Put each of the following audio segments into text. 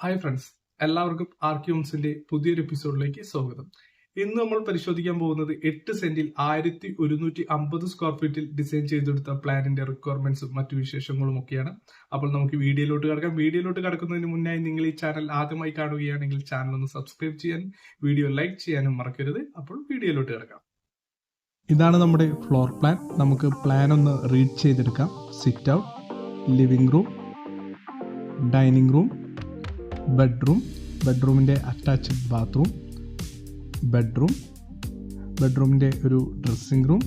Hi friends എല്ലാവർക്കും ആർക്യൂംസിന്റെ പുതിയൊരു എപ്പിസോഡിലേക്ക് സ്വാഗതം. ഇന്ന് നമ്മൾ പരിശോധിക്കാൻ പോകുന്നത് എട്ട് സെന്റിൽ ആയിരത്തി ഒരുന്നൂറ്റി അമ്പത് സ്ക്വയർ ഫീറ്റിൽ ഡിസൈൻ ചെയ്തെടുത്ത പ്ലാനിന്റെ റിക്വയർമെന്റ്സും മറ്റു വിശേഷങ്ങളും ഒക്കെയാണ്. അപ്പോൾ നമുക്ക് വീഡിയോയിലോട്ട് കടക്കാം. വീഡിയോയിലോട്ട് കിടക്കുന്നതിന് മുന്നായി നിങ്ങൾ ഈ ചാനൽ ആദ്യമായി കാണുകയാണെങ്കിൽ ചാനൽ ഒന്ന് സബ്സ്ക്രൈബ് ചെയ്യാൻ വീഡിയോ ലൈക്ക് ചെയ്യാനും മറക്കരുത്. അപ്പോൾ വീഡിയോയിലോട്ട് കിടക്കാം. ഇതാണ് നമ്മുടെ ഫ്ലോർ പ്ലാൻ നമുക്ക് പ്ലാൻ ഒന്ന് റീഡ് ചെയ്തെടുക്കാം. Sit out living room dining room bedroom ബെഡ്റൂമിന്റെ attached bathroom bedroom ബെഡ്റൂമിന്റെ ഒരു ഡ്രസ്സിംഗ് റൂം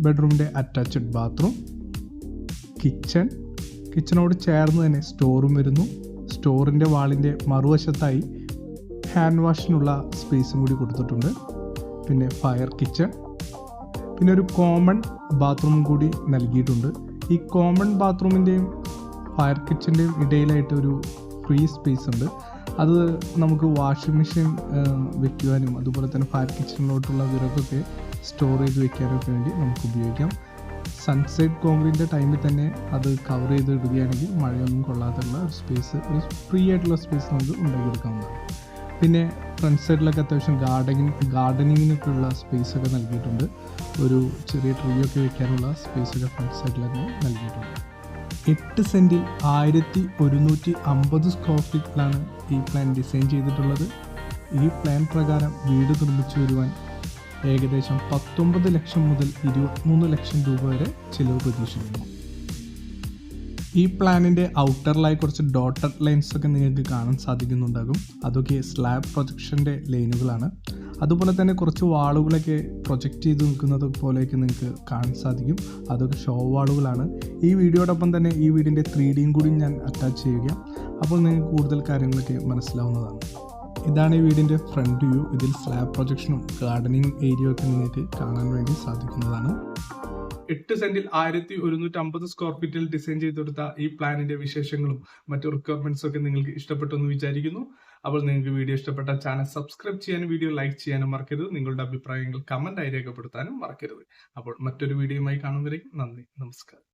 ബെഡ്റൂമിന്റെ അറ്റാച്ച്ഡ് ബാത്റൂം കിച്ചൺ. കിച്ചണോട് ചേർന്ന് തന്നെ സ്റ്റോറും വരുന്നു. സ്റ്റോറിന്റെ വാളിന്റെ മറുവശത്തായി ഹാൻഡ് വാഷിനുള്ള സ്പേസും കൂടി കൊടുത്തിട്ടുണ്ട്. പിന്നെ ഫയർ കിച്ചൺ. പിന്നെ ഒരു കോമൺ ബാത്റൂം കൂടി നൽകിയിട്ടുണ്ട്. ഈ കോമൺ ബാത്റൂമിന്റെയും ഫയർ കിച്ചന്റെയും ഇടയിലായിട്ട് ഒരു ഫ്രീ സ്പേസ് ഉണ്ട്. അത് നമുക്ക് വാഷിംഗ് മെഷീൻ വെക്കുവാനും അതുപോലെ തന്നെ ഫയർ കിച്ചണിലോട്ടുള്ള വിറകൊക്കെ ചെയ്ത് വെക്കാനൊക്കെ വേണ്ടി നമുക്ക് ഉപയോഗിക്കാം. സൺസെറ്റ് കോൺക്രീറ്റിന്റെ ടൈമിൽ തന്നെ അത് കവർ ചെയ്ത് ഇടുകയാണെങ്കിൽ മഴയൊന്നും കൊള്ളാത്തുള്ള ഒരു സ്പേസ് ഒരു ഫ്രീ ആയിട്ടുള്ള സ്പേസ് നമുക്ക് ഉണ്ടാക്കിയെടുക്കാവുന്നതാണ്. പിന്നെ ഫ്രണ്ട് സൈഡിലൊക്കെ അത്യാവശ്യം ഗാർഡനിങ് ഗാർഡനിങ്ങിനൊക്കെ ഉള്ള സ്പേസ് ഒക്കെ നൽകിയിട്ടുണ്ട്. ഒരു ചെറിയ ട്രീ ഒക്കെ വെക്കാനുള്ള സ്പേസ് ഒക്കെ ഫ്രണ്ട് തന്നെ നൽകിയിട്ടുണ്ട്. എട്ട് സെന്റിൽ ആയിരത്തി ഒരുന്നൂറ്റി അമ്പത് സ്ക്വയർ ഫീറ്റിലാണ് ഈ പ്ലാൻ ഡിസൈൻ ചെയ്തിട്ടുള്ളത്. ഈ പ്ലാൻ പ്രകാരം വീട് നിർമ്മിച്ചു വരുവാൻ ഏകദേശം പത്തൊമ്പത് ലക്ഷം മുതൽ ഇരുപത്തിമൂന്ന് ലക്ഷം രൂപ വരെ ചിലവ് പ്രതീക്ഷിക്കുന്നു. ഈ പ്ലാനിന്റെ ഔട്ടറിലായി കുറച്ച് ഡോട്ടഡ് ലൈൻസ് ഒക്കെ നിങ്ങൾക്ക് കാണാൻ സാധിക്കുന്നുണ്ടാകും. അതൊക്കെ സ്ലാബ് പ്രൊജക്ഷന്റെ ലൈനുകളാണ്. അതുപോലെ തന്നെ കുറച്ച് വാളുകളൊക്കെ പ്രൊജക്റ്റ് ചെയ്ത് നിൽക്കുന്നത് പോലെയൊക്കെ നിങ്ങൾക്ക് കാണാൻ സാധിക്കും. അതൊക്കെ ഷോ വാളുകളാണ്. ഈ വീഡിയോടൊപ്പം തന്നെ ഈ വീടിന്റെ ത്രീ ഡിയും കൂടി ഞാൻ അറ്റാച്ച് ചെയ്യുക അപ്പോൾ നിങ്ങൾക്ക് കൂടുതൽ കാര്യങ്ങളൊക്കെ മനസ്സിലാവുന്നതാണ്. ഇതാണ് ഈ വീടിന്റെ ഫ്രണ്ട് വ്യൂ ഇതിൽ സ്ലാബ് പ്രൊജക്ഷനും ഗാർഡനിങ് ഏരിയ ഒക്കെ നിങ്ങൾക്ക് കാണാൻ വേണ്ടി സാധിക്കുന്നതാണ്. എട്ട് സെന്റിൽ ആയിരത്തി ഒരുന്നൂറ്റി അമ്പത് സ്ക്വയർ ഫീറ്റിൽ ഡിസൈൻ ചെയ്തെടുത്ത ഈ പ്ലാനിന്റെ വിശേഷങ്ങളും മറ്റു റിക്വയർമെന്റ്സും ഒക്കെ നിങ്ങൾക്ക് ഇഷ്ടപ്പെട്ടു എന്ന് വിചാരിക്കുന്നു. അപ്പോൾ നിങ്ങൾക്ക് വീഡിയോ ഇഷ്ടപ്പെട്ട ചാനൽ സബ്സ്ക്രൈബ് ചെയ്യാനും വീഡിയോ ലൈക്ക് ചെയ്യാനും മറക്കരുത്. നിങ്ങളുടെ അഭിപ്രായങ്ങൾ കമന്റ് ആയി രേഖപ്പെടുത്താനും മറക്കരുത്. അപ്പോൾ മറ്റൊരു വീഡിയോയുമായി കാണുന്നവരേക്കും നന്ദി. നമസ്കാരം.